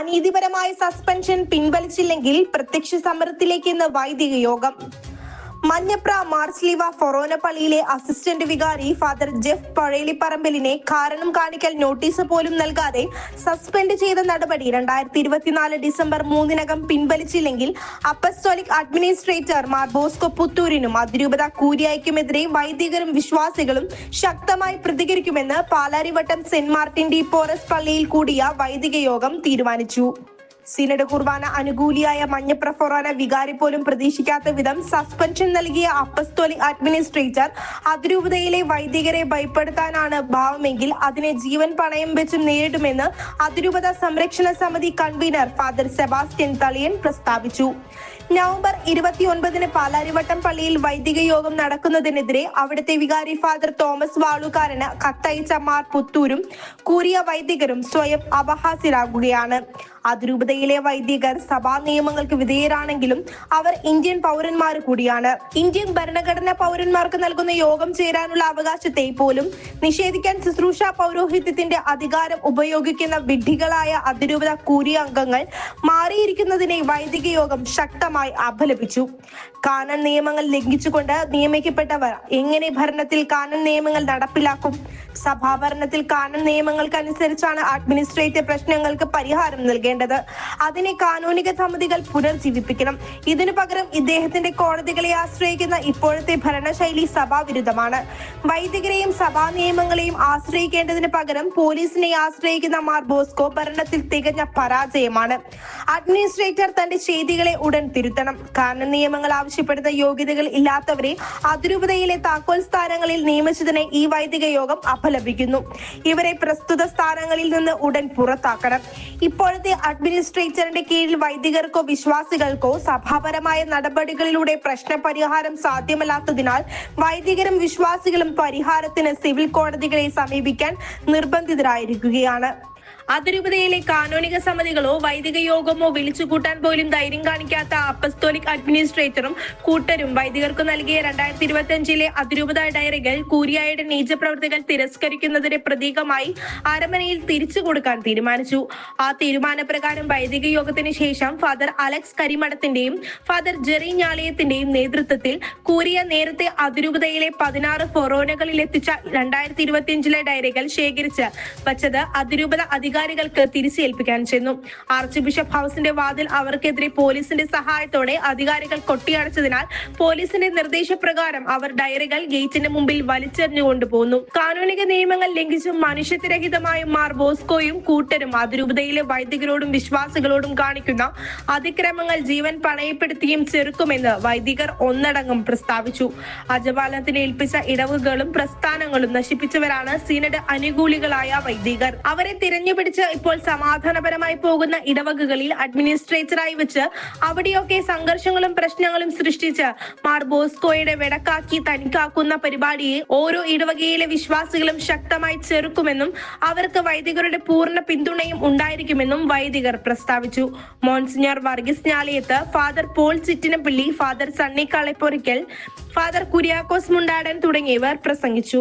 അനീതിപരമായ suspension പിൻവലിച്ചില്ലെങ്കിൽ പ്രത്യക്ഷ സമരത്തിലേക്ക് ഇന്ന് വൈദിക യോഗം. മഞ്ഞപ്ര മാർസ്ലീവ ഫൊറോന പള്ളിയിലെ അസിസ്റ്റന്റ് വികാരി ഫാദർ ജെഫ് പഴയലിപ്പറമ്പലിനെ കാരണം കാണിക്കൽ നോട്ടീസ് പോലും നൽകാതെ സസ്പെൻഡ് ചെയ്ത നടപടി രണ്ടായിരത്തി ഇരുപത്തിനാല് ഡിസംബർ മൂന്നിനകം പിൻവലിച്ചില്ലെങ്കിൽ അപ്പസ്റ്റോലിക് അഡ്മിനിസ്ട്രേറ്റർ മാർ ബോസ്കോ പുത്തൂരിനും അതിരൂപത കൂരിയായ്ക്കുമെതിരെ വൈദികരും വിശ്വാസികളും ശക്തമായി പ്രതികരിക്കുമെന്ന് Palarivattom saint Martin de Porres പള്ളിയിൽ കൂടിയ വൈദിക യോഗം തീരുമാനിച്ചു. സിനഡ് കുർബാന അനുകൂലിയായ മഞ്ഞപ്ര ഫൊറാന വികാരി പോലും പ്രതീക്ഷിക്കാത്ത വിധം സസ്പെൻഷൻ നൽകിയ അപ്പസ്തോലിക് അഡ്മിനിസ്ട്രേറ്റർ അതിരൂപതയിലെ വൈദികരെ ഭയപ്പെടുത്താനാണ് ഭാവമെങ്കിൽ അതിനെ ജീവൻ പണയം വെച്ചും നേരിടുമെന്ന് അതിരൂപത സംരക്ഷണ സമിതി കൺവീനർ ഫാദർ സെബാസ്റ്റ്യൻ തളിയൻ പ്രസ്താവിച്ചു. നവംബർ ഇരുപത്തിയൊൻപതിന് പാലാരിവട്ടം പള്ളിയിൽ വൈദിക യോഗം നടക്കുന്നതിനെതിരെ അവിടുത്തെ വികാരി ഫാദർ തോമസ് വാളുകാരന് കത്തയച്ച മാർ പുത്തൂരും കൂറിയ വൈദികരും സ്വയം അപഹാസ്യരാകുകയാണ്. അതിരൂപതയിലെ വൈദികർ സഭാ നിയമങ്ങൾക്ക് വിധേയരാണെങ്കിലും അവർ ഇന്ത്യൻ പൗരന്മാർ കൂടിയാണ്. ഇന്ത്യൻ ഭരണഘടന പൗരന്മാർക്ക് നൽകുന്ന യോഗം ചേരാനുള്ള അവകാശത്തെ പോലും നിഷേധിക്കാൻ ശുശ്രൂഷ പൗരോഹിത്യത്തിന്റെ അധികാരം ഉപയോഗിക്കുന്ന വിഡ്ഢികളായ അതിരൂപത കൂരിയ അംഗങ്ങൾ മാറിയിരിക്കുന്നതിനെ വൈദിക യോഗം ശക്തമായി അപലപിച്ചു. കാനൻ നിയമങ്ങൾ ലംഘിച്ചുകൊണ്ട് നിയമിക്കപ്പെട്ടവർ എങ്ങനെ ഭരണത്തിൽ കാനൻ നിയമങ്ങൾ നടപ്പിലാക്കും? സഭാഭരണത്തിൽ കാനൻ നിയമങ്ങൾക്കനുസരിച്ചാണ് അഡ്മിനിസ്ട്രേറ്റീവ് പ്രശ്നങ്ങൾക്ക് പരിഹാരം നൽകേണ്ടത്. അതിനെ കാനൂനിക സമിതികൾ പുനർജീവിപ്പിക്കണം. ഇതിനു പകരം ഇദ്ദേഹത്തിന്റെ കോടതികളെ ആശ്രയിക്കുന്ന ഇപ്പോഴത്തെ ഭരണശൈലി സഭാവിരുദ്ധമാണ്. വൈദികരെയും സഭാ നിയമങ്ങളെയും ആശ്രയിക്കേണ്ടതിന് പകരം പോലീസിനെ ആശ്രയിക്കുന്ന മാർ ബോസ്കോ ഭരണത്തിൽ തികഞ്ഞ പരാജയമാണ്. അഡ്മിനിസ്ട്രേറ്റർ തന്റെ ചെയ്തികളെ ഉടൻ തിരുത്തണം കാരണം നിയമങ്ങൾ ആവശ്യപ്പെടുന്ന യോഗ്യതകൾ ഇല്ലാത്തവരെ അതിരൂപതയിലെ താക്കോൽ സ്ഥാനങ്ങളിൽ നിയമിച്ചതിനെ ഈ വൈദിക യോഗം അപലപിക്കുന്നു. ഇവരെ പ്രസ്തുത സ്ഥാനങ്ങളിൽ നിന്ന് ഉടൻ പുറത്താക്കണം. ഇപ്പോഴത്തെ അഡ്മിനിസ്ട്രേറ്ററിന്റെ കീഴിൽ വൈദികർക്കോ വിശ്വാസികൾക്കോ സഭാപരമായ നടപടികളിലൂടെ പ്രശ്ന പരിഹാരം സാധ്യമല്ലാത്തതിനാൽ വൈദികരും വിശ്വാസികളും പരിഹാരത്തിന് സിവിൽ കോടതികളെ സമീപിക്കാൻ നിർബന്ധിതരായിരിക്കുകയാണ്. അതിരൂപതയിലെ കാനോനിക സമിതികളോ വൈദിക യോഗമോ വിളിച്ചുകൂട്ടാൻ പോലും ധൈര്യം കാണിക്കാത്ത അപ്പസ്തോലിക് അഡ്മിനിസ്ട്രേറ്ററും കൂട്ടരും വൈദികർക്ക് നൽകിയ രണ്ടായിരത്തി ഇരുപത്തി അഞ്ചിലെ അതിരൂപത ഡയറികൾ കൂരിയായുടെ നീചപ്രവർത്തികൾ തിരസ്കരിക്കുന്നതിന്റെ പ്രതീകമായി അരമനയിൽ തിരിച്ചു കൊടുക്കാൻ തീരുമാനിച്ചു. ആ തീരുമാനപ്രകാരം വൈദിക യോഗത്തിന് ശേഷം ഫാദർ അലക്സ് കരിമഠത്തിന്റെയും ഫാദർ ജെറി ഞാളിയത്തിന്റെയും നേതൃത്വത്തിൽ കൂരിയ നേരത്തെ അതിരൂപതയിലെ പതിനാറ് ഫൊറോനകളിൽ എത്തിച്ച രണ്ടായിരത്തി ഇരുപത്തിയഞ്ചിലെ ഡയറികൾ ശേഖരിച്ച് വച്ചത് അതിരൂപത അധികാരികൾക്ക് തിരിച്ചേൽപ്പിക്കാൻ ചെന്നു. ആർച്ച് ബിഷപ്പ് ഹൗസിന്റെ വാതിൽ അവർക്കെതിരെ പോലീസിന്റെ സഹായത്തോടെ അധികാരികൾ കൊട്ടിയടച്ചതിനാൽ പോലീസിന്റെ നിർദ്ദേശപ്രകാരം അവർ ഡയറികൾ ഗേറ്റിന്റെ മുമ്പിൽ വലിച്ചെറിഞ്ഞു കൊണ്ടുപോകുന്നു കാനൂനിക നിയമങ്ങൾ ലംഘിച്ചും മനുഷ്യത്വരഹിതമായും മാർ ബോസ്കോയും കൂട്ടരും അതിരൂപതയിലെ വൈദികരോടും വിശ്വാസികളോടും കാണിക്കുന്ന അതിക്രമങ്ങൾ ജീവൻ പണയപ്പെടുത്തിയും ചെറുക്കുമെന്ന് വൈദികർ ഒന്നടങ്കം പ്രസ്താവിച്ചു. അജപാലനത്തിന് ഏൽപ്പിച്ച ഇടവുകളും പ്രസ്ഥാനങ്ങളും നശിപ്പിച്ചവരാണ് സീനഡ് അനുകൂലികളായ വൈദികർ. അവരെ തിരഞ്ഞുപിടിച്ച് ഇപ്പോൾ സമാധാനപരമായി പോകുന്ന ഇടവകകളിൽ അഡ്മിനിസ്ട്രേറ്ററായി വെച്ച് അവിടെയൊക്കെ സംഘർഷങ്ങളും പ്രശ്നങ്ങളും സൃഷ്ടിച്ച് മാർ ബോസ്കോയുടെ വെടക്കാക്കി തനിക്കാക്കുന്ന പരിപാടിയെ ഓരോ ഇടവകയിലെ വിശ്വാസികളും ശക്തമായി ചെറുക്കുമെന്നും അവർക്ക് വൈദികരുടെ പൂർണ പിന്തുണയും ഉണ്ടായിരിക്കുമെന്നും വൈദികർ പ്രസ്താവിച്ചു. Monsignor Varghese Njalayath father Paul Chittinappilly father Sunny Kalaporickal father Kuriakose Mundadan തുടങ്ങിയവർ പ്രസംഗിച്ചു.